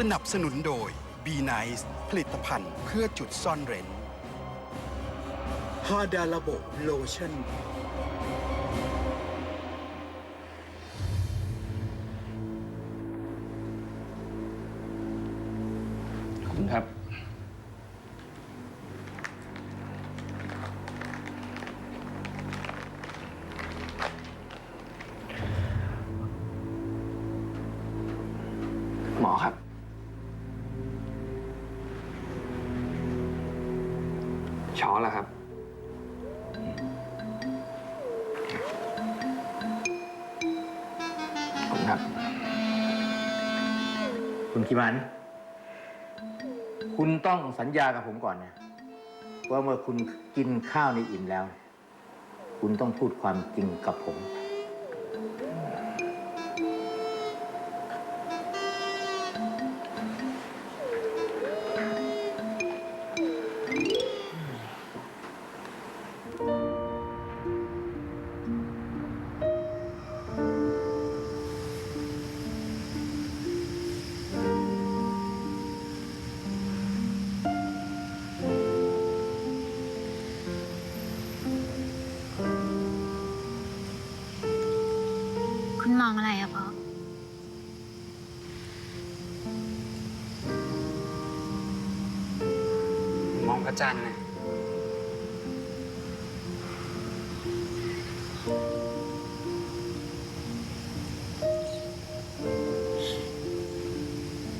สนับสนุนโดย b n i c e ผลิตภัณฑ์เพื่อจุดซ่อนเร้นฮาดาระบบโลชั่น คุณครับ ช้อนล้วครับขอบคุณครับ คุณคิมัน คุณต้องสัญญากับผมก่อนนะว่าเมื่อคุณกินข้าวในอิ่มแล้ว คุณต้องพูดความจริงกับผม คุณมองอะไรอะพ่อมองพระจันทร์นะ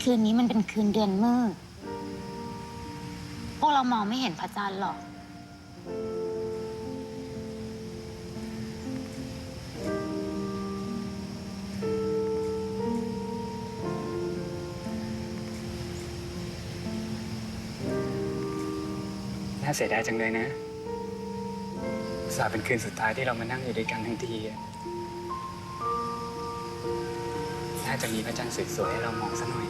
คืนนี้มันเป็นคืนเดือนมืด พวกเรามองไม่เห็นพระจันทร์หรอก น่าเสียดายจังเลยนะสาเป็นคืนสุดท้ายที่เรามานั่งอยู่ด้วยกันทั้งทีอะน่าจะมีพระจันทร์สวยๆให้เรามองสักหน่อย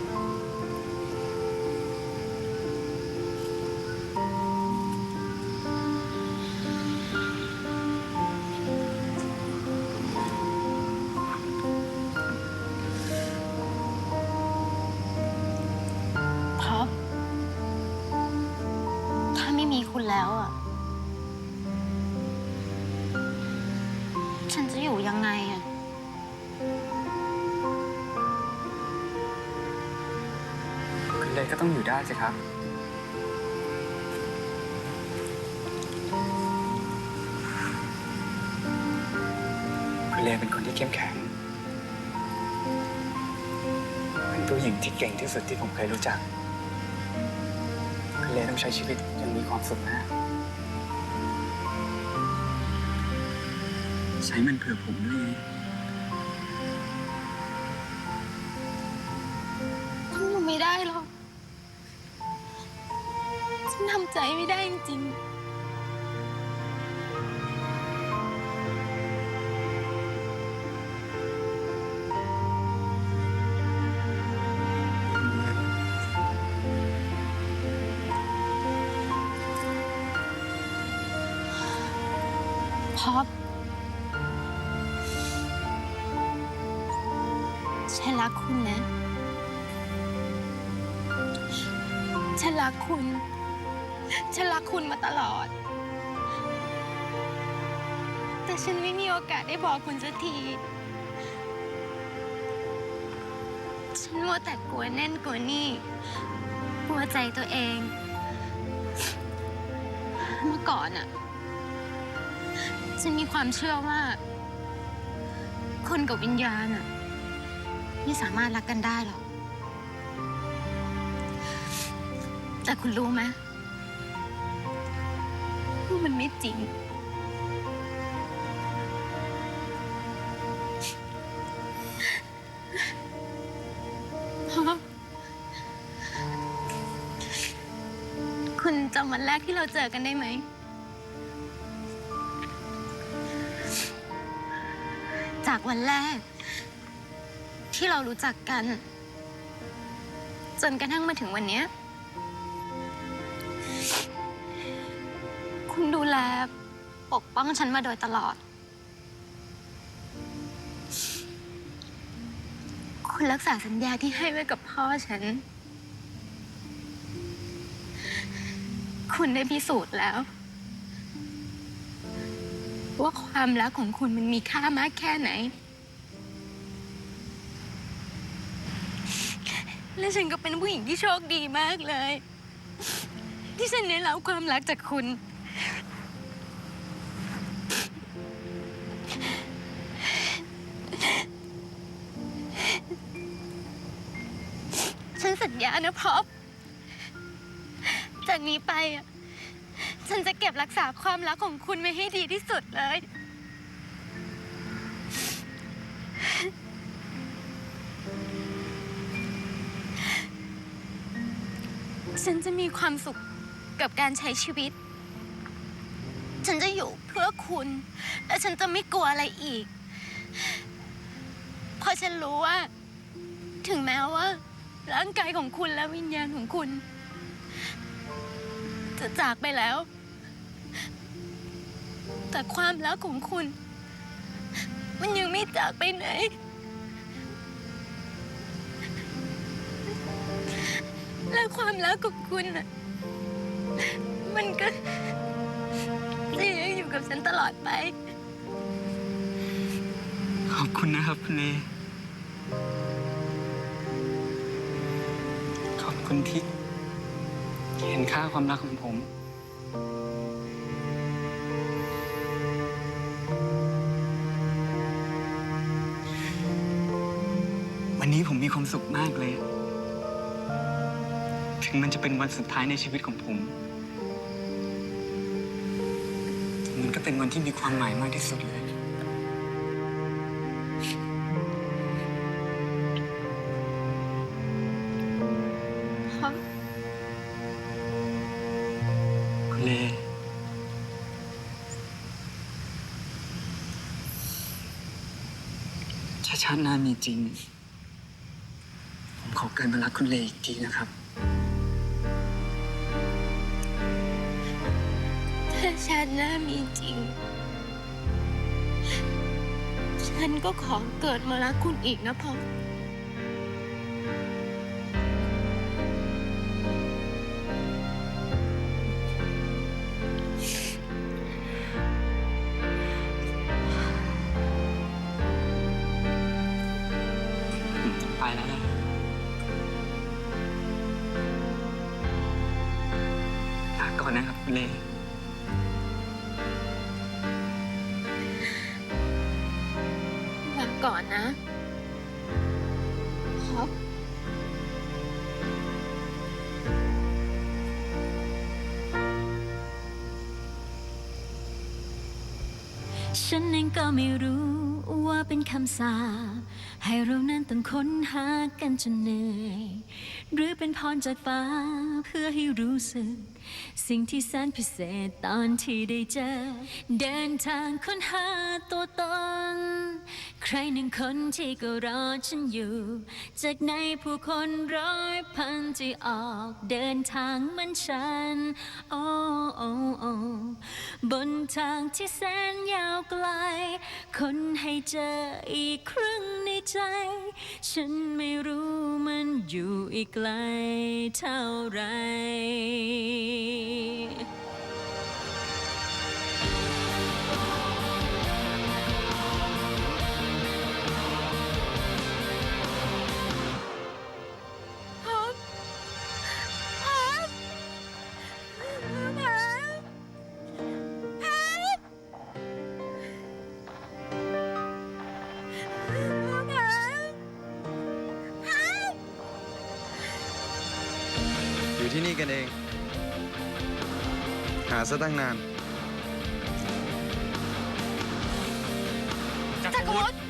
ฉันจะอยู่ยังไงอะคุณเลยก็ต้องอยู่ได้สิครับ คุณเลเป็นคนที่เข้มแข็ง เป็นผู้หญิงที่เก่งที่สุดที่ผมเคยรู้จัก คุณเลต้องใช้ชีวิตอยังมีความสุขนะ ใช้มันเผื่อผมด้วยฉันอยู่ไม่ได้หรอก ฉันทำใจไม่ได้จริงๆ ท็อป ฉันรักคุณนะ ฉันรักคุณ ฉันรักคุณมาตลอด แต่ฉันไม่มีโอกาสได้บอกคุณสักที ฉันมัวแต่กลัวแน่นกลัวนี่ กลัวใจตัวเอง เมื่อก่อนอะฉันมีความเชื่อว่า คนกับวิญญาณอะ ไม่สามารถรักกันได้หรอก แต่คุณรู้ไหมว่ามันไม่จริง คุณจำวันแรกที่เราเจอกันได้ไหม จากวันแรก ที่เรารู้จักกัน จนกระทั่งมาถึงวันนี้ คุณดูแลปกป้องฉันมาโดยตลอด คุณรักษาสัญญาที่ให้ไว้กับพ่อฉัน คุณได้พิสูจน์แล้ว ว่าความรักของคุณมันมีค่ามากแค่ไหน และฉันก็เป็นผู้หญิงที่โชคดีมากเลย ที่ฉันได้รับความรักจากคุณ ฉันสัญญานะพอบจากนี้ไปอะฉันจะเก็บรักษาความรักของคุณไว้ให้ดีที่สุดเลย ฉันจะมีความสุขกับการใช้ชีวิต ฉันจะอยู่เพื่อคุณ และฉันจะไม่กลัวอะไรอีก เพราะฉันรู้ว่า ถึงแม้ว่า ร่างกายของคุณและวิญญาณของคุณ จะจากไปแล้ว แต่ความรักของคุณ มันยังไม่จากไปไหน และความรักของคุณน่ะมันก็จะยังอยู่กับฉันตลอดไป ขอบคุณนะครับคุณเล ขอบคุณที่เห็นค่าความรักของผม วันนี้ผมมีความสุขมากเลย ถึงมันจะเป็นวันสุดท้ายในชีวิตของผมแต่มันก็เป็นวันที่มีความหมายมากที่สุดเลยเพราะคุณเลถ้าชาติหน้ามีจริง ผมขอเกินมารักคุณเลอีกทีนะครับ ชาติหน้ามีจริง ฉันก็ขอเกิดมารักคุณอีกนะพ่อไปแล้วนะลาก่อนนะครับเล ก่อนนะพอบฉันเองก็ไม่รู้ว่าเป็นคำสาปให้เรานั้นต้องค้นหากันจนเหนื่อย หรือเป็นพรจากฟ้าเพื่อให้รู้สึก สิ่งที่แสนพิเศษตอนที่ได้เจอ เดินทางค้นหาตัวตน ใครหนึ่งคนที่ก็รอฉันอยู่ จากในผู้คนร้อยพันที่ออกเดินทางเหมือนฉัน โอ้โอ้โอ้บนทางที่แสนยาวไกล คนให้เจออีกครึ่งในใจ ฉันไม่รู้มันอยู่อีกไกลเท่าไหร นี่กันเอง หาซะตั้งนาน จักรวรรดิ